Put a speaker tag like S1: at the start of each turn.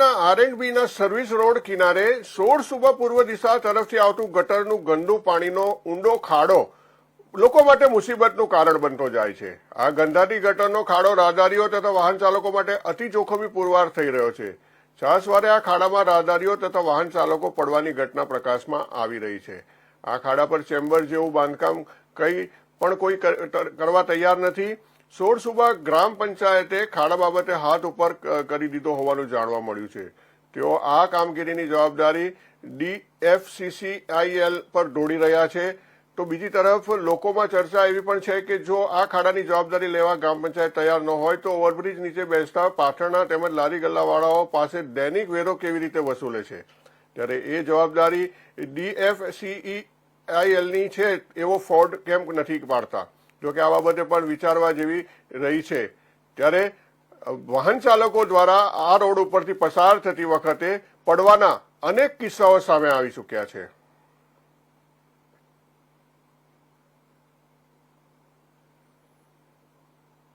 S1: અમદાવાદના આરએનબીના service road કિનારે સોળ સુબા પૂર્વ દિશા તરફથી આવતું ગટરનું ગંદુ પાણીનો ઊંડો ખાડો લોકો માટે મુસીબતનું કારણ બનતો જાય છે. આ ગંધાતી ગટરનો ખાડો રાહદારીઓ તથા વાહન ચાલકો માટે અતિ જોખમી પુરવાર થઈ રહ્યો છે. છાસવારે આ ખાડામાં રાહદારીઓ તથા વાહન ચાલકો પડવાની ઘટના પ્રકાશમાં આવી રહી છે. આ ખાડા પર ચેમ્બર જેવું બાંધકામ કઈ પણ કોઈ કરવા તૈયાર નથી. સોળ સુબા ગ્રામ પંચાયતે ખાડા બાબતે હાથ ઉપર કરી દીધો હોવાનું જાણવા મળ્યું છે. તેઓ આ કામગીરીની જવાબદારી ડીએફસીસીઆઈએલ પર ઢોળી રહ્યા છે. તો બીજી તરફ લોકોમાં ચર્ચા એવી પણ છે કે જો આ ખાડાની જવાબદારી લેવા ગ્રામ પંચાયત તૈયાર ન હોય તો ઓવરબ્રિજ નીચે બેસતા પાથરણા તેમજ લારી ગલ્લાવાળાઓ પાસે દૈનિક વેરો કેવી રીતે વસૂલે છે? ત્યારે એ જવાબદારી ડીએફસીઈઆઈએલની છે, એવો ફોર્ડ કેમ નથી પાડતા? જો કે આ બાબતે પણ વિચારવા જેવી રહી છે. ત્યારે વાહન ચાલકો દ્વારા આ રોડ ઉપરથી પસાર થતી વખતે પડવાના અનેક કિસ્સાઓ સામે આવી ચૂક્યા છે.